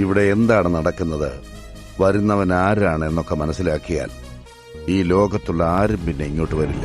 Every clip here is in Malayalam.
ഇവിടെ എന്താണ് നടക്കുന്നത്? വരുന്നവൻ ആരാണ് എന്നൊക്കെ മനസ്സിലാക്കിയാൽ ഈ ലോകത്തുള്ള ആരും പിന്നെ ഇങ്ങോട്ട് വരില്ല.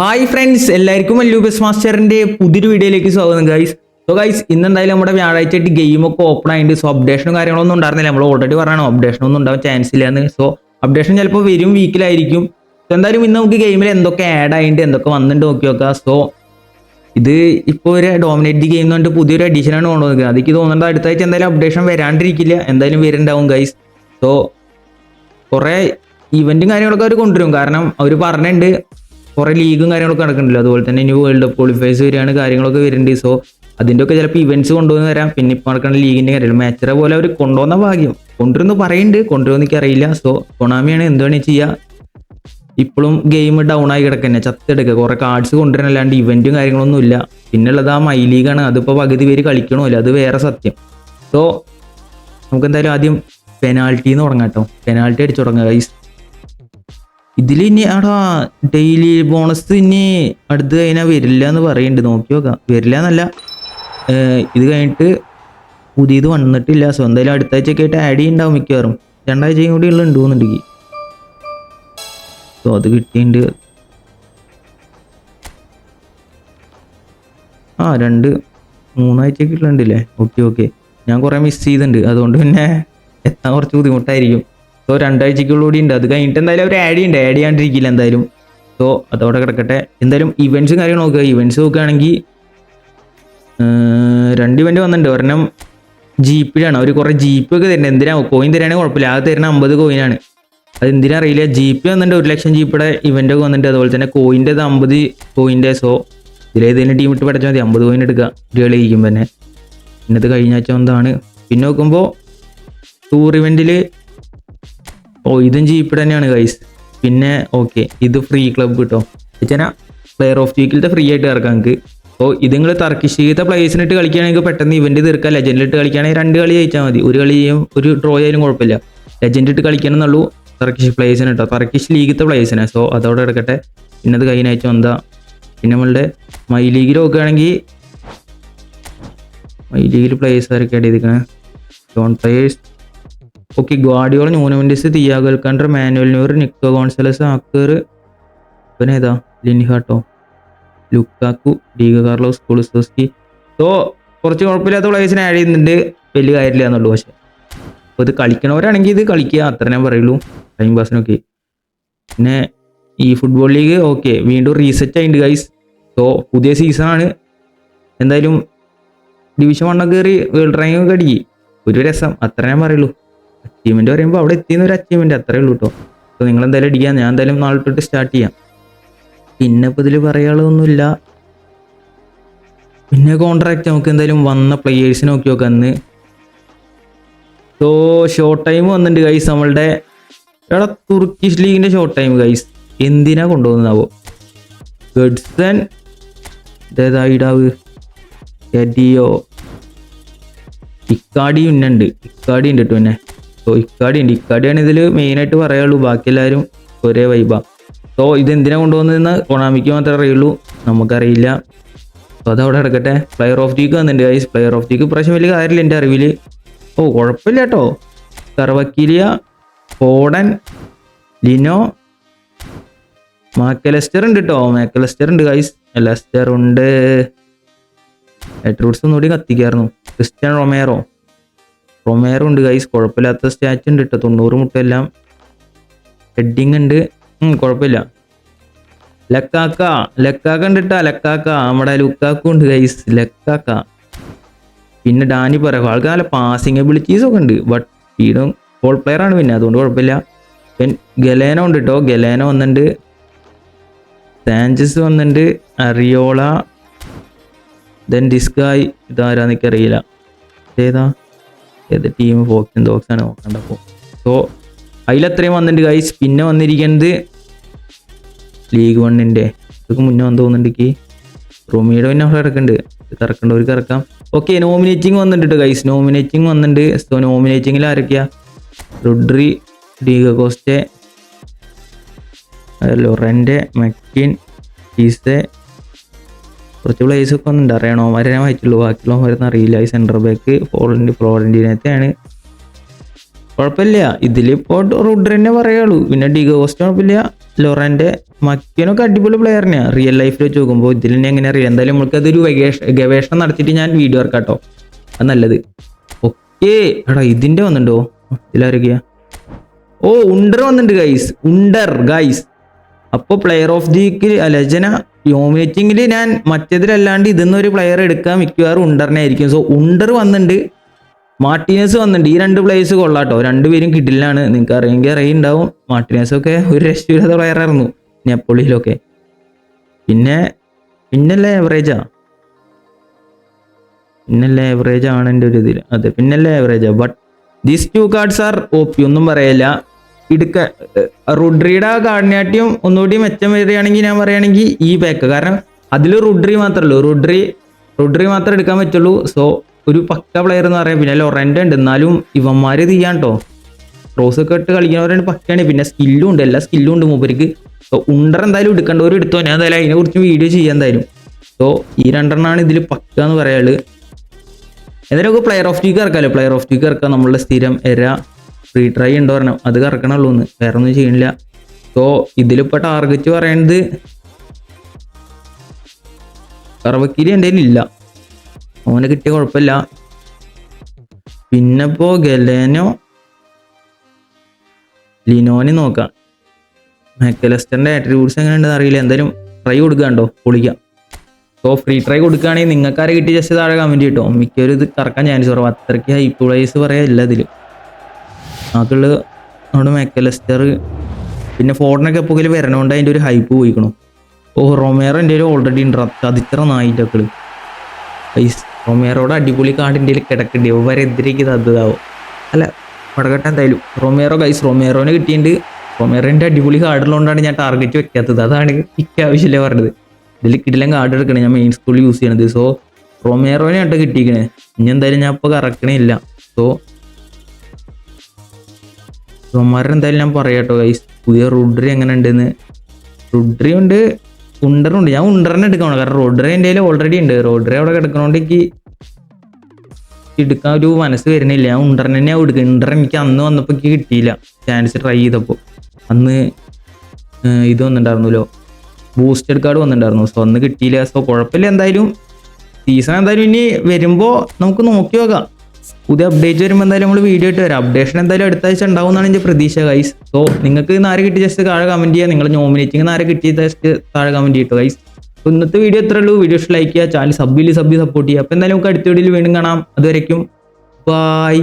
ഹായ് ഫ്രണ്ട്സ് എല്ലാവർക്കും ലൂബസ് മാസ്റ്ററിന്റെ പുതിയൊരു വീഡിയോയിലേക്ക് സ്വാഗതം ഗൈസ് സോ ഗൈസ് ഇന്ന് എന്തായാലും നമ്മുടെ വ്യാഴാഴ്ച ആയിട്ട് ഗെയിം ഒക്കെ ഓപ്പൺ ആയിട്ട് സോ അപ്ഡേഷനും കാര്യങ്ങളൊന്നും ഉണ്ടായിരുന്നില്ല. നമ്മൾ ഓൾറെഡി പറയണം അപ്ഡേഷൻ ഒന്നും ഉണ്ടാവാൻ ചാൻസ് ഇല്ലാന്ന്. സോ അപ്ഡേഷൻ ചിലപ്പോൾ വരും വീക്കിലായിരിക്കും എന്തായാലും ഇന്ന് നമുക്ക് ഗെയിമിൽ എന്തൊക്കെ ആഡ് ആയിട്ട് എന്തൊക്കെ വന്നിട്ട് നോക്കി നോക്കാം. സോ ഇത് ഇപ്പോൾ ഒരു ഡോമിനേറ്റ് ഗെയിം എന്ന് പറഞ്ഞിട്ട് പുതിയൊരു അഡീഷനാണ് കൊണ്ടുവന്നത്. അതിക്ക് തോന്നുന്നത് അടുത്ത ആഴ്ച എന്തായാലും അപ്ഡേഷൻ വരാണ്ടിരിക്കില്ല. എന്തായാലും വരുന്നുണ്ടാവും ഗൈസ് സോ കുറേ ഇവന്റും കാര്യങ്ങളൊക്കെ അവർ കൊണ്ടുവരും. കാരണം അവർ പറഞ്ഞിട്ടുണ്ട് കുറേ ലീഗും കാര്യങ്ങളൊക്കെ നടക്കുന്നുണ്ടല്ലോ. അതുപോലെ തന്നെ ഇനി വേൾഡ് കപ്പ് ക്വാളിഫയേഴ്സ് വരികയാണ് കാര്യങ്ങളൊക്കെ വരുന്നുണ്ട്. സോ അതിന്റെ ഒക്കെ ചിലപ്പോൾ ഇവന്റ്സ് കൊണ്ടുവന്ന് തരാം. പിന്നെ ഇപ്പോൾ നടക്കുന്ന ലീഗിന്റെ കാര്യം. മാച്ചറെ പോലെ അവർ കൊണ്ടുവന്ന ഭാഗ്യം. കൊണ്ടുവരുന്നു പറയുന്നുണ്ട്. കൊണ്ടുവന്ന് എനിക്ക് അറിയില്ല. സോ കൊണാമിയാണ് എന്താണ് ചെയ്യുക ഇപ്പോഴും ഗെയിം ഡൗൺ ആയി കിടക്കന്നെ ചത്തെടുക്കുക കുറെ കാർഡ്സ് കൊണ്ടുവരാനല്ലാണ്ട് ഇവന്റും കാര്യങ്ങളൊന്നും ഇല്ല. പിന്നെ ഉള്ളത് ആ മൈ ലീഗാണ് അതിപ്പോൾ പകുതി പേര് കളിക്കണമില്ല. അത് വേറെ സത്യം. സോ നമുക്ക് എന്തായാലും ആദ്യം പെനാൾട്ടിന്ന് തുടങ്ങാം കേട്ടോ. പെനാൾട്ടി അടിച്ചു തുടങ്ങുക ഇതിൽ ഇനി ആടാ ഡെയിലി ബോണസ് ഇനി അടുത്ത് കഴിഞ്ഞാൽ വരില്ല എന്ന് പറയുന്നുണ്ട്. നോക്കി നോക്കാം. വരില്ല എന്നല്ല. ഇത് കഴിഞ്ഞിട്ട് പുതിയത് വന്നിട്ടില്ല. സോ എന്തായാലും അടുത്ത ആയിട്ട് ആഡ് ചെയ്യുന്നുണ്ടാവും മിക്കവാറും. രണ്ടാഴ്ചയും കൂടി ഉള്ള ഉണ്ടെന്നുണ്ടെങ്കിൽ സോ അത് കിട്ടിയിട്ടുണ്ട് ആ രണ്ട് മൂന്നാഴ്ചയൊക്കെ ഉള്ളുണ്ടല്ലേ ഓക്കെ ഓക്കെ ഞാൻ കുറേ മിസ് ചെയ്തിട്ടുണ്ട്. അതുകൊണ്ട് പിന്നെ എത്താൻ കുറച്ച് ബുദ്ധിമുട്ടായിരിക്കും. സോ രണ്ടാഴ്ചക്കുള്ളൂടി ഉണ്ട്. അത് കഴിഞ്ഞിട്ട് എന്തായാലും അവർ ആഡ് ചെയ്യണ്ട. ആഡ് ചെയ്യാണ്ടിരിക്കില്ല എന്തായാലും. സോ അതോടെ കിടക്കട്ടെ. എന്തായാലും ഇവന്റ്സും കാര്യങ്ങൾ നോക്കുക. ഇവന്റ്സ് നോക്കുകയാണെങ്കിൽ രണ്ട് ഇവന്റ് വന്നിട്ടുണ്ട്. ഒരെണ്ണം ജീപ്പിലാണ് അവർ കുറേ ജീപ്പ് ഒക്കെ തരുന്നത് എന്തിനാ? കോയിൻ തരാണെങ്കിൽ കുഴപ്പമില്ല. അത് തരുന്ന അമ്പത് കോയിനാണ് അത് എന്തിനാ അറിയില്ല ജീപ്പ് വന്നിട്ട് ഒരു ലക്ഷം ജീപ്പിയുടെ ഇവന്റ് ഒക്കെ വന്നിട്ട് അതുപോലെ തന്നെ കോയിന്റെ അമ്പത് കോയിന്റെ സോ ഇതിലേതെങ്കിലും ടീം ഇട്ട് പഠിച്ചാൽ മതി. അമ്പത് കോയിൻ എടുക്കുക. കുട്ടികൾ ഇരിക്കുമ്പോൾ തന്നെ. പിന്നെ അത് കഴിഞ്ഞ ആഴ്ച ഒന്നാണ് പിന്നെ നോക്കുമ്പോൾ ടൂർ ഇവന്റിൽ ഓ ഇതും ജീപ്പ് തന്നെയാണ് ഗൈസ് പിന്നെ ഓക്കെ ഇത് ഫ്രീ ക്ലബ് കിട്ടോ വെച്ചാൽ പ്ലെയർ ഓഫ് വീക്കിലത്തെ ഫ്രീ ആയിട്ട് ഇറക്കാം നിങ്ങൾക്ക് അപ്പോൾ ഇത് നിങ്ങൾ തർക്കിശീത പ്ലേസിനിട്ട് കളിക്കുകയാണെങ്കിൽ പെട്ടെന്ന് ഇവന്റ് തീർക്കാം ലെജൻഡിലിട്ട് കളിക്കുകയാണെങ്കിൽ രണ്ട് കളി ജയിച്ചാൽ മതി. ഒരു കളി ചെയ്യും ഒരു ഡ്രോ ആയാലും കുഴപ്പമില്ല. ലെജൻഡ് ഇട്ട് കളിക്കണം എന്നുള്ളൂ തർക്കിഷ് പ്ലേസിന് കേട്ടോ തർക്കിഷ് ലീഗത്തെ പ്ലേസിനെ സോ അതോടെ എടുക്കട്ടെ. പിന്നെ അത് കഴിഞ്ഞ ആഴ്ച എന്താ പിന്നെ നമ്മളുടെ മൈ ലീഗിൽ നോക്കുകയാണെങ്കിൽ മൈ ലീഗിൽ പ്ലേയേഴ്സ് ആരൊക്കെ ചെയ്തിരിക്കണേ? John players okay Gvardiol Nuno Mendes Thiago Alcantara Manuel Neuer Nico Gonzalez ആക്കർ പിന്നെ ഏതാ? ലിൻഹാട്ടോ Lukaku Diego Carlos Kulusevski. So കുറച്ച് കുഴപ്പമില്ലാത്ത പ്ലേയേഴ്സിനെ ആഡ് ചെയ്യുന്നുണ്ട്. വലിയ കാര്യമില്ല എന്നുള്ളൂ പക്ഷേ. അപ്പോൾ ഇത് കളിക്കണവരാണെങ്കിൽ ഇത് കളിക്കുക. അത്ര ഞാൻ പറയുള്ളൂ. ടൈം പാസിനൊക്കെ. പിന്നെ ഈ ഫുട്ബോൾ ലീഗ് ഓക്കെ വീണ്ടും റീസെറ്റ് ആയിട്ടുണ്ട് ഗൈസ് സോ പുതിയ സീസണാണ് എന്തായാലും ഡിവിഷൻ വണ്ണൊക്കെ കയറി വേൾഡ് റാങ്ക് ഒക്കെ അടിക്കി. ഒരു രസം. അത്ര ഞാൻ പറയുള്ളൂ. അച്ചീവ്മെന്റ് പറയുമ്പോൾ അവിടെ എത്തിയെന്ന് ഒരു അച്ചീവ്മെന്റ് അത്രേ ഉള്ളൂ കേട്ടോ അപ്പോൾ നിങ്ങൾ എന്തായാലും അടിക്കാം. ഞാൻ എന്തായാലും നാളെ തൊട്ട് സ്റ്റാർട്ട് ചെയ്യാം. പിന്നെ ഇപ്പോൾ ഇതിൽ പറയാനുള്ളതൊന്നുമില്ല പിന്നെ കോൺട്രാക്ട് നമുക്ക് എന്തായാലും വന്ന പ്ലേയേഴ്സിനെ നോക്കി നോക്കാം അന്ന്. സോ ഷോർട്ട് ടൈം വന്നിട്ടുണ്ട് ഗൈസ് നമ്മളുടെ. എടാ തുർക്കിഷ് ലീഗിന്റെ ഷോർട്ട് ടൈം ഗൈസ് എന്തിനാ കൊണ്ടുപോകുന്നതാവോ? ഗഡ്സൺ ഇതേതാ ഇടാവ്. എഡിയോ ഇക്കാടി ഉന്നുണ്ട്. ഇക്കാടി ഉണ്ട് കേട്ടോ പിന്നെ. സോ ഇക്കാടി ഉണ്ട്. ഇക്കാടിയാണ് ഇതിൽ മെയിനായിട്ട് പറയുള്ളൂ ബാക്കി എല്ലാവരും ഒരേ വൈബാ സോ ഇത് എന്തിനാ കൊണ്ടുവന്നതെന്ന് കൊണാമിക്ക് മാത്രമേ അറിയുള്ളൂ. നമുക്കറിയില്ല. സോ അതവിടെ കിടക്കട്ടെ. പ്ലെയർ ഓഫ് ദിക്ക് വന്നിട്ടുണ്ട് ഗൈസ് പ്ലെയർ ഓഫ് ദിക്ക് പ്രശ്നം വലിയ കാര്യമില്ല എന്റെ അറിവിൽ ഓ കുഴപ്പമില്ല കേട്ടോ. കർവക്കിലിയ ഫോഡൻ ലിനോ മാക്കലസ്റ്റർ ഉണ്ട് കേട്ടോ. മാക്കലസ്റ്റർ ഉണ്ട് ഗൈസ് ലെസ്റ്റർ ഉണ്ട്. എട്രൂട്ട്സ് ഒന്നുകൂടി കത്തിക്കായിരുന്നു. Cristian Romero. റൊമേറോ ഉണ്ട് ഗൈസ് കുഴപ്പമില്ലാത്ത സ്റ്റാച്ച് ഉണ്ട് കേട്ടോ. തൊണ്ണൂറ് മുട്ടെല്ലാം ഹെഡിങ് ഉണ്ട്. കുഴപ്പമില്ല ലക്കാക്ക ലക്കാക്ക ഉണ്ട് കേട്ടോ ലക്കാക്ക. നമ്മുടെ ലുക്കാക്കും ഉണ്ട് ഗൈസ് ലക്കാക്ക. പിന്നെ ഡാനി പറയാം ആൾക്ക് നല്ല പാസിങ് എബിലിറ്റീസ് ഒക്കെ ഉണ്ട്. ബട്ട് വീടും ബോൾ പ്ലെയർ ആണ് പിന്നെ അതുകൊണ്ട് കുഴപ്പമില്ല പിന്നെ ഗലേന ഉണ്ട് കേട്ടോ ഗലേന വന്നിട്ടുണ്ട് സാഞ്ചസ് വന്നിട്ടുണ്ട് അറിയോള ദെൻ ഡിസ്കായ് ഇതാരാന്ന് എനിക്കറിയില്ല ഏതാ? ഏത് ടീം ഫോക്സും ഡോക്സ് ആണ്. നോക്കണ്ടപ്പോൾ സോ അതിലത്രയും വന്നിട്ടുണ്ട് ഗൈസ് പിന്നെ വന്നിരിക്കുന്നത് ലീഗ് വണ്ണിന്റെ ഇതൊക്കെ മുന്നേ വന്ന് തോന്നുന്നുണ്ടെങ്കിൽ റൂമിയുടെ പിന്നെ കിടക്കുന്നുണ്ട് കറക്കേണ്ടവർക്ക് കറക്കാം. ഓക്കെ നോമിനേറ്റിംഗ് വന്നിട്ടുണ്ട് ഗൈസ് നോമിനേറ്റിംഗ് വന്നിട്ടുണ്ട് സോ നോമിനേറ്റിംഗിൽ ആരൊക്കെയാ? റുഡ്രി ഡീഗ കോസ്റ്റെ ലൊറന്റെ മക്കിൻ ഈസെ. കുറച്ച് പ്ലേസ് ഒക്കെ ഒന്നുണ്ട് അറിയണോ? അവരെ ഞാൻ വായിച്ചുള്ളൂ. ബാക്കിയുള്ളവരൊന്നും അറിയില്ല. ഈ സെന്റർ ബാക്ക് ഫോളന്റി ഫ്ലോറന്റീനത്തെയാണ് കുഴപ്പമില്ല. ഇതിലിപ്പോൾ റുഡർ തന്നെ പറയുള്ളൂ. പിന്നെ ഡിഗോസ്റ്റ് കുഴപ്പമില്ല. ലൊറന്റെ മക്കിനൊക്കെ അടിപൊളി പ്ലെയർ തന്നെയാണ് റിയൽ ലൈഫിൽ വെച്ച് നോക്കുമ്പോൾ ഇതിൽ തന്നെ എങ്ങനെ അറിയാം? എന്തായാലും നമ്മൾക്ക് അതൊരു ഗവേഷ- ഗവേഷണം നടത്തിയിട്ട് ഞാൻ വീഡിയോ ഇറക്കാട്ടോ അത് നല്ലത്. ഓക്കേ. എടാ ഇതിന്റെ വന്നിട്ടുണ്ടോ? ഇതിലാരൊക്കെയാ? ഓ ഉണ്ടർ വന്നിട്ടുണ്ട് ഗൈസ് ഉണ്ടർ ഗൈസ് അപ്പോൾ പ്ലെയർ ഓഫ് ദി ലജന യോമേറ്റിങ്ങിൽ ഞാൻ മറ്റേതിലല്ലാണ്ട് ഇതിൽ ഒരു പ്ലെയർ എടുക്കാൻ മിക്കവാറും ഉണ്ടറിനെ ആയിരിക്കും. സോ ഉണ്ടർ വന്നിട്ടുണ്ട്. മാർട്ടിനസ് വന്നിട്ടുണ്ട്. ഈ രണ്ട് പ്ലേയേഴ്സ് കൊള്ളാട്ടോ. രണ്ടുപേരും കിട്ടില്ലാണ് നിങ്ങൾക്ക് അറിയെങ്കിൽ അറിയുണ്ടാവും. മാർട്ടിനേഴ്സ് ഒക്കെ ഒരു രക്ഷയില്ലാത്ത പ്ലെയർ ആയിരുന്നു. നെപ്പോളിയിലൊക്കെ. പിന്നെ പിന്നല്ലേ ആവറേജാ പിന്നല്ലേ ആവറേജ് ആണ് എന്റെ ഒരു ഇതിൽ അതെ പിന്നല്ലേ ആവറേജാ but these two cards are O P ഒന്നും പറയല്ല. ഇടുക്ക റുഡ്രിയുടെ കാർഡിനാട്ടിയും ഒന്നുകൂടി മെച്ചം വരികയാണെങ്കിൽ ഞാൻ പറയുകയാണെങ്കിൽ ഈ പാക്ക് കാരണം അതിൽ റുഡ്രി മാത്രമല്ലോ റുഡ്രി റുഡ്രി മാത്രമേ എടുക്കാൻ പറ്റുള്ളൂ. സോ ഒരു പക്ക പ്ലെയർ എന്ന് പറയാം. പിന്നെ ലൊറന്റെ ഉണ്ട്. എന്നാലും ഇവന്മാര് ചെയ്യാൻ കേട്ടോ ഒക്കെ ഇട്ട് കളിക്കുന്നവരാണ് പക്കയാണ്. പിന്നെ സ്കില്ലും ഉണ്ട്. എല്ലാ സ്കില്ലും ഉണ്ട് മൂപ്പർക്ക് സോ ഉണ്ടർ എന്തായാലും എടുക്കേണ്ടവർ എടുത്തോ. ഞാൻ എന്തായാലും അതിനെ കുറിച്ച് വീഡിയോ ചെയ്യാൻ എന്തായാലും. സോ ഈ രണ്ടെണ്ണമാണ് ഇതിൽ പക്ക എന്ന് പറയാൾ ഒക്കെ പ്ലെയർ ഓഫ് ടീക്ക് ഇറക്കാമല്ലോ പ്ലെയർ ഓഫ് ടീക്ക് ഇറക്കാം നമ്മളുടെ സ്ഥിരം എര ഫ്രീ ട്രൈ ഉണ്ടോ പറഞ്ഞാൽ അത് കറക്കണുള്ളൂ എന്ന് വേറെ ഒന്നും ചെയ്യണില്ല. സോ ഇതിലിപ്പോൾ ടാർഗറ്റ് പറയണത് കറവക്കിരി എന്റെ ഇല്ല ഓനെ കിട്ടിയ കുഴപ്പമില്ല പിന്നെ ഇപ്പോ ഗലേനോ ലിനോനെ നോക്കാം. മെക്കലസ്റ്ററിന്റെ ആട്രിബ്യൂട്ട്സ് എങ്ങനെ ഉണ്ടെന്ന് അറിയില്ല. എന്തായാലും ട്രൈ കൊടുക്കാണ്ടോ പൊളിക്കാം. സോ ഫ്രീ ട്രൈ കൊടുക്കുകയാണെങ്കിൽ നിങ്ങൾക്കാരെ കിട്ടി ജസ്റ്റ് താഴെ കമന്റ് കിട്ടോ മിക്കവരും ഇത് കറക്കാൻ ചാൻസ് കുറവ്. അത്രയ്ക്ക് ഹൈ പ്ലേസ് പറയാനില്ല ഇതിൽ ആക്കൾ നമ്മുടെ മെക്കലസ്റ്റർ പിന്നെ ഫോറിനൊക്കെ എപ്പോഴും വരണോണ്ട് അതിന്റെ ഒരു ഹൈപ്പ് പോയിക്കണോ. ഓ റൊമേറോ എന്റെ ഒരു ഓൾറെഡി ഉണ്ട്. അതിത്ര നായിട്ടക്കൾ ഐസ് റൊമേറോടെ അടിപൊളി കാർഡിന്റെ കിടക്കണ്ടി. വരെ എതിരേക്ക് തന്നതാവും അല്ല വടകട്ട എന്തായാലും. റൊമേറോ ഗൈസ് റൊമേറോനെ കിട്ടിയിട്ടുണ്ട് റൊമേറോന്റെ അടിപൊളി കാർഡുള്ളതുകൊണ്ടാണ് ഞാൻ ടാർഗറ്റ് വെക്കാത്തത്. അതാണ് എനിക്ക് ആവശ്യമില്ല പറഞ്ഞത്. ഇതിൽ കിടിലം കാർഡ് എടുക്കണേ. ഞാൻ മെയിൻ സ്കൂളിൽ യൂസ് ചെയ്യണത്. സോ റൊമേറോനെ ആട്ടോ കിട്ടിയിരിക്കണേ ഇനി എന്തായാലും ഞാൻ ഇപ്പോൾ കറക്കണില്ല. സോ ഇവന്മാരെ എന്തായാലും ഞാൻ പറയാട്ടോ ഗൈസ് പുതിയ റുഡ്രി എങ്ങനെ ഉണ്ടെന്ന് റുഡ്രി ഉണ്ട് ഉണ്ടറുണ്ട്. ഞാൻ ഉണ്ടറിനെ എടുക്കണം? കാരണം റോഡ്രി എന്റെ ഓൾറെഡി ഉണ്ട്. റോഡ്രി അവിടെ കിടക്കണോണ്ട് എനിക്ക് എടുക്കാൻ ഒരു മനസ്സ് വരുന്നില്ല. ഞാൻ ഉണ്ടറിനെ തന്നെ എടുക്കുക ഉണ്ടർ എനിക്ക് അന്ന് വന്നപ്പോൾ എനിക്ക് കിട്ടിയില്ല. ചാൻസ് ട്രൈ ചെയ്തപ്പോൾ അന്ന് ഇത് വന്നിട്ടുണ്ടായിരുന്നല്ലോ. ബൂസ്റ്റഡ് കാർഡ് വന്നിട്ടുണ്ടായിരുന്നു. സോ അന്ന് കിട്ടിയില്ല. സോ കുഴപ്പമില്ല. എന്തായാലും സീസൺ എന്തായാലും ഇനി വരുമ്പോൾ നമുക്ക് നോക്കി നോക്കാം. പുതിയ അപ്ഡേറ്റ് വരുമ്പോൾ എന്തായാലും നമ്മൾ വീഡിയോ ഇട്ട് വരാം. അപ്ഡേഷൻ എന്തായാലും അടുത്ത ആഴ്ച ഉണ്ടാവും എന്നാണ് എന്റെ പ്രതീക്ഷ ഗൈസ് സോ നിങ്ങൾക്ക് ഇന്ന് ആരെ കിട്ടി ജസ്റ്റ് താഴെ കമന്റ് ചെയ്യുക. നിങ്ങൾ നോമിനേറ്റിംഗ് ആരെ കിട്ടി ജസ്റ്റ് താഴെ കമന്റ് ചെയ്തു ഗൈസ് ഇന്നത്തെ വീഡിയോ ഇത്രേ ഉള്ളൂ. വീഡിയോ ലൈക്ക് ചെയ്യുക. ചാനൽ സബ്ബിൽ സബ് സപ്പോർട്ട് ചെയ്യുക. അപ്പോൾ എന്തായാലും നമുക്ക് അടുത്ത വീഡിയോയിൽ വീണ്ടും കാണാം. അതുവരയ്ക്കും ബൈ